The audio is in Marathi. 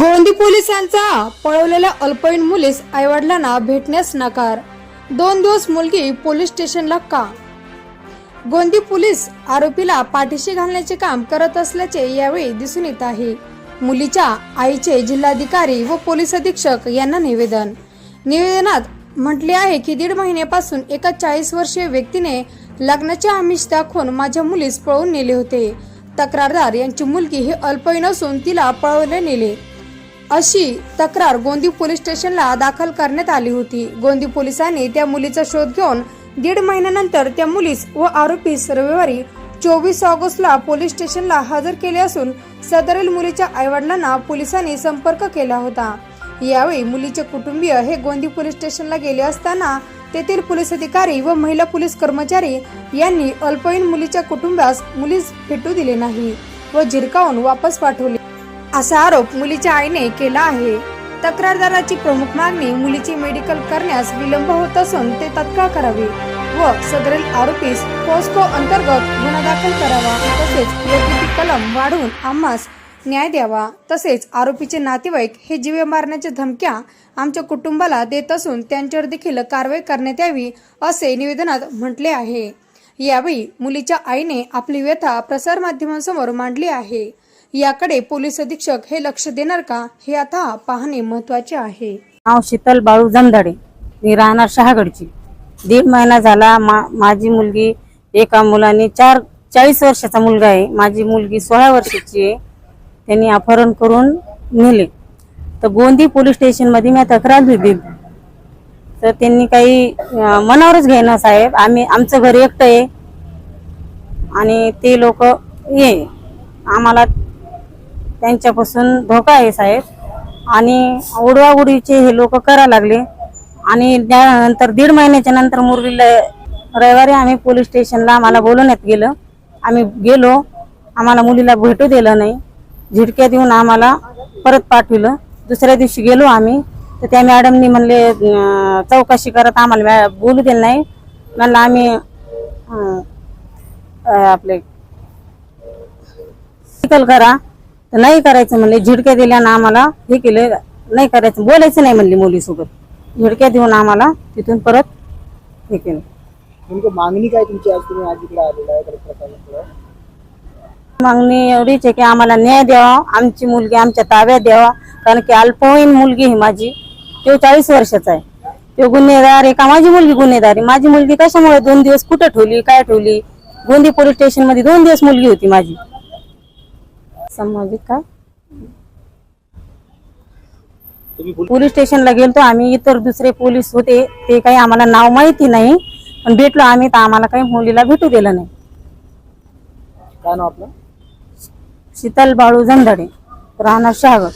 गोंदी पोलिसांचा पळवलेल्या अल्पवयीन मुलीस आईवडिलांना भेटण्यास नकार. दोन दिवस मुलगी पोलीस स्टेशनला का? गोंदी पोलीस आरोपीला पाठीशी घालण्याचे काम करत असल्याचे यावेळी दिसून येत आहे. मुलीच्या आईचे जिल्हाधिकारी व पोलीस अधीक्षक यांना निवेदन. निवेदनात म्हटले आहे की दीड महिन्यापासून एका चाळीस वर्षीय व्यक्तीने लग्नाचे आमिष दाखवून माझ्या मुलीस पळवून नेले होते. तक्रारदार यांची मुलगी ही अल्पवयीन असून तिला पळवले नेले. अशी तक्रार गोंदी पोलीस स्टेशनला दाखल करण्यात आली होती. गोंदी पोलिसांनी त्या मुलीचा शोध घेऊन दीड महिन्यानंतर त्या मुलीस व आरोपीस रविवारी चोवीस ऑगस्टला पोलीस स्टेशनला हजर केले असून सदरील मुलीच्या आईवडिलांना पोलिसांनी संपर्क केला होता. यावेळी मुलीचे कुटुंबीय हे गोंदी पोलीस स्टेशनला गेले असताना तेथील पोलीस अधिकारी व महिला पोलीस कर्मचारी यांनी अल्पवयीन मुलीच्या कुटुंबास मुलीस भेटू दिले नाही व झिरकावून वापस पाठवले. असा आरोप मुलीच्या आईने केला आहे. तक्रारदाराची प्रमुख मागणी मुलीची मेडिकल करण्यास विलंब होत असून ते तत्काळ करावे व सदरील आरोपीस पोस्को अंतर्गत गुन्हा दाखल करावा तसेच योग्य ती कलम वाढवून आम्हास न्याय द्यावा तसेच आरोपीचे नातेवाईक हे जीवे मारण्याच्या धमक्या आमच्या कुटुंबाला देत असून त्यांच्यावर देखील कारवाई करण्यात यावी असे निवेदनात म्हटले आहे. यावेळी मुलीच्या आईने आपली व्यथा प्रसारमाध्यमांसमोर मांडली आहे. याकडे पोलीस अधीक्षक हे लक्ष देणार का हे आता पाहणे महत्त्वाचे आहे. नाव शीतल बाळू जमधाडे मी राहणार शहागडची. दीड महिना झाला मा माझी मुलगी एका मुलाने चार चाळीस वर्षाचा मुलगा आहे. माझी मुलगी सोळा वर्षाची आहे. त्यांनी अपहरण करून नेले. तर गोंदी पोलीस स्टेशनमध्ये मी तक्रार दिली. तर त्यांनी काही मनावरच घेणं साहेब. आम्ही आमचं घर एकटं आहे. आणि ते लोक ये आम्हाला त्यांच्यापासून धोका आहे साहेब. आणि उडवाउडीचे हे लोक करा लागले. आणि त्यानंतर दीड महिन्याच्या नंतर मुरलीला रविवारी आम्ही पोलीस स्टेशनला आम्हाला बोलवण्यात गेलं. आम्ही गेलो. आम्हाला मुलीला भेटू दिलं नाही. झिडक्या देऊन आम्हाला परत पाठविलं. दुसऱ्या दिवशी गेलो आम्ही. तर त्या मॅडमनी म्हणले चौकशी करत आम्हाला बोलू दिलं नाही. म्हणलं आम्ही आपले निकल करा. तर नाही करायचं म्हणले झिडक्या दिल्या ना आम्हाला हे केलं नाही करायचं बोलायचं नाही म्हणली मुलीसोबत. झिडक्या देऊन आम्हाला तिथून परत हे केलं. नेमकं मागणी काय तुमची आज? तुम्ही आज इकडे आलेला आहे मागणी एवढीच आहे की आम्हाला न्याय द्यावा आमची मुलगी आमच्या ताब्यात द्यावा कारण की अल्पवयीन मुलगी ही माझी तो चाळीस वर्षाचा आहे. तो गुन्हेगार आहे का? माझी मुलगी गुन्हेगार आहे. माझी मुलगी कशामुळे दोन दिवस कुठं ठेवली काय ठेवली? गोंदी पोलीस स्टेशनमध्ये दोन दिवस मुलगी होती माझी. तुम्ही पोलीस स्टेशनला गेलतो आम्ही इतर दुसरे पोलीस होते ते काही आम्हाला नाव माहिती नाही पण भेटलो आम्ही तर आम्हाला काही मुलीला भेटू दिलं नाही. काय नाव आपलं? शीतल बाळू जमदाडे राहणार शहागड.